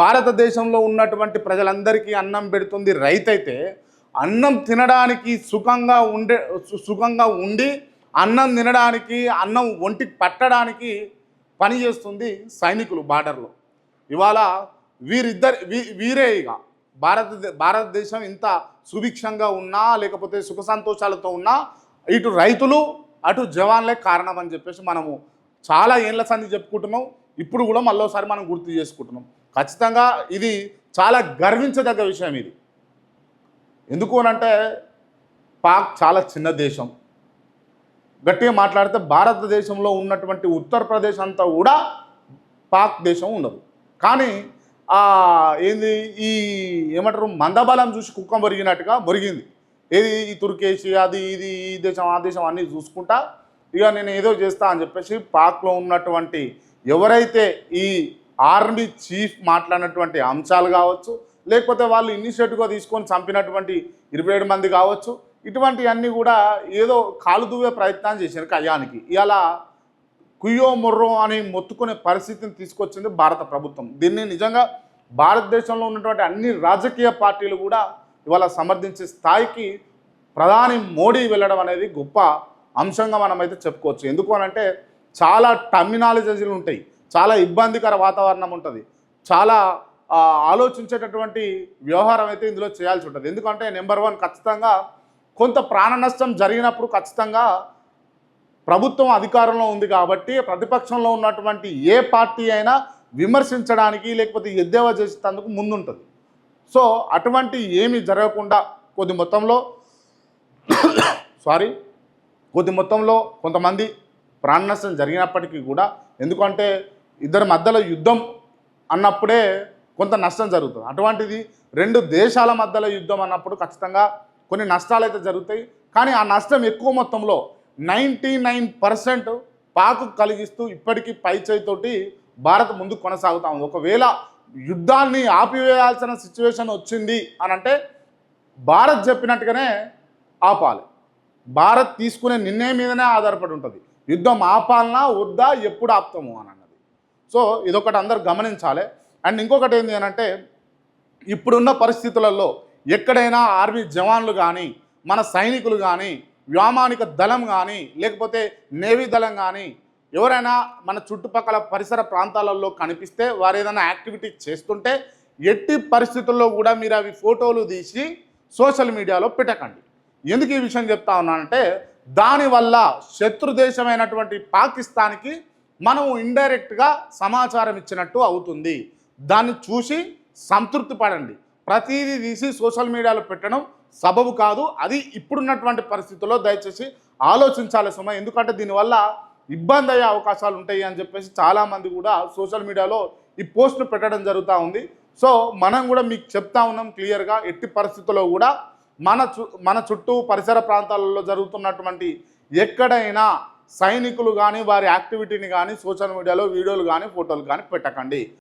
భారతదేశంలో ఉన్నటువంటి ప్రజలందరికీ అన్నం పెడుతుంది రైతైతే అన్నం తినడానికి సుఖంగా ఉండే సు- సుఖంగా ఉండి అన్నం తినడానికి అన్నం ఒంటికి పట్టడానికి పని చేస్తుంది సైనికులు బార్డర్లో. ఇవాళ వీరిద్దరు వీ వీరే ఇక. భారత భారతదేశం ఇంత సుభిక్షంగా ఉన్నా లేకపోతే సుఖ సంతోషాలతో ఉన్నా ఇటు రైతులు అటు జవాన్లే కారణం అని చెప్పేసి మనము చాలా ఏళ్ళ సంది చెప్పుకుంటున్నాం. ఇప్పుడు కూడా మళ్ళీసారి మనం గుర్తు చేసుకుంటున్నాం. ఖచ్చితంగా ఇది చాలా గర్వించదగ్గ విషయం ఇది. ఎందుకు అనంటే పాక్ చాలా చిన్న దేశం. గట్టిగా మాట్లాడితే భారతదేశంలో ఉన్నటువంటి ఉత్తరప్రదేశ్ అంతా కూడా పాక్ దేశం ఉండదు. కానీ ఆ ఏంది ఈ ఏమంటారు మందబలం చూసి కుక్క మురిగినట్టుగా మురిగింది. ఏది ఈ తుర్కేసి అది ఇది ఈ దేశం ఆ దేశం అన్నీ చూసుకుంటా ఇక నేను ఏదో చేస్తా అని చెప్పేసి పాక్లో ఉన్నటువంటి ఎవరైతే ఈ ఆర్మీ చీఫ్ మాట్లాడినటువంటి అంశాలు కావచ్చు లేకపోతే వాళ్ళు ఇనిషియేటివ్గా తీసుకొని చంపినటువంటి ఇరవై ఏడు మంది కావచ్చు ఇటువంటివన్నీ కూడా ఏదో కాలు దువ్వే ప్రయత్నం చేశారు కయ్యానికి ఇలా కుయ్యో మొర్రో అని మొత్తుకునే పరిస్థితిని తీసుకొచ్చింది భారత ప్రభుత్వం. దీన్ని నిజంగా భారతదేశంలో ఉన్నటువంటి అన్ని రాజకీయ పార్టీలు కూడా ఇవాళ సమర్థించే స్థాయికి ప్రధాని మోడీ వెళ్ళడం అనేది గొప్ప అంశంగా మనమైతే చెప్పుకోవచ్చు. ఎందుకు అనంటే చాలా టర్మినాలజీలు ఉంటాయి. చాలా ఇబ్బందికర వాతావరణం ఉంటుంది. చాలా ఆలోచించేటటువంటి వ్యవహారం అయితే ఇందులో చేయాల్సి ఉంటుంది. ఎందుకంటే నెంబర్ వన్ ఖచ్చితంగా కొంత ప్రాణ నష్టం జరిగినప్పుడు ఖచ్చితంగా ప్రభుత్వం అధికారంలో ఉంది కాబట్టి ప్రతిపక్షంలో ఉన్నటువంటి ఏ పార్టీ అయినా విమర్శించడానికి లేకపోతే ఎద్దేవా చేసేందుకు ముందుంటుంది. సో అటువంటి ఏమి జరగకుండా కొద్ది మొత్తంలో సారీ కొద్ది మొత్తంలో కొంతమంది ప్రాణ నష్టం జరిగినప్పటికీ కూడా ఎందుకంటే ఇద్దరి మధ్యలో యుద్ధం అన్నప్పుడే కొంత నష్టం జరుగుతుంది. అటువంటిది రెండు దేశాల మధ్యలో యుద్ధం అన్నప్పుడు ఖచ్చితంగా కొన్ని నష్టాలు అయితే జరుగుతాయి. కానీ ఆ నష్టం ఎక్కువ మొత్తంలో నైంటీ నైన్ పర్సెంట్ పాకు కలిగిస్తూ ఇప్పటికీ పై చేయితోటి భారత్ ముందుకు కొనసాగుతా. ఉంది ఒకవేళ యుద్ధాన్ని ఆపివేయాల్సిన సిచ్యువేషన్ వచ్చింది అని అంటే భారత్ చెప్పినట్టుగానే ఆపాలి. భారత్ తీసుకునే నిర్ణయం మీదనే ఆధారపడి ఉంటుంది. యుద్ధం ఆపాలనా వద్దా ఎప్పుడు ఆపుతాము అని సో ఇదొకటి అందరు గమనించాలి. అండ్ ఇంకొకటి ఏంటి అంటే ఇప్పుడున్న పరిస్థితులలో ఎక్కడైనా ఆర్మీ జవాన్లు కానీ మన సైనికులు కానీ వ్యామానిక దళం కానీ లేకపోతే నేవీ దళం కానీ ఎవరైనా మన చుట్టుపక్కల పరిసర ప్రాంతాలలో కనిపిస్తే వారు ఏదైనా యాక్టివిటీ చేస్తుంటే ఎట్టి పరిస్థితుల్లో కూడా మీరు అవి ఫోటోలు తీసి సోషల్ మీడియాలో పెట్టకండి. ఎందుకు ఈ విషయం చెప్తా ఉన్నానంటే దానివల్ల శత్రు దేశమైనటువంటి పాకిస్తాన్కి మనం ఇండైరెక్ట్గా సమాచారం ఇచ్చినట్టు అవుతుంది. దాన్ని చూసి సంతృప్తి పడండి. ప్రతిదీ తీసి సోషల్ మీడియాలో పెట్టడం సబబు కాదు. అది ఇప్పుడున్నటువంటి పరిస్థితుల్లో దయచేసి ఆలోచించాలి సుమ ఎందుకంటే దీనివల్ల ఇబ్బంది అయ్యే అవకాశాలు ఉంటాయి అని చెప్పేసి చాలామంది కూడా సోషల్ మీడియాలో ఈ పోస్టులు పెట్టడం జరుగుతూ ఉంది. సో మనం కూడా మీకు చెప్తా ఉన్నాం క్లియర్గా ఎట్టి పరిస్థితుల్లో కూడా మన చు మన చుట్టూ పరిసర ప్రాంతాలలో జరుగుతున్నటువంటి ఎక్కడైనా సైనికులు కానీ వారి యాక్టివిటీని కానీ సోషల్ మీడియాలో వీడియోలు కానీ ఫోటోలు కానీ పెట్టకండి.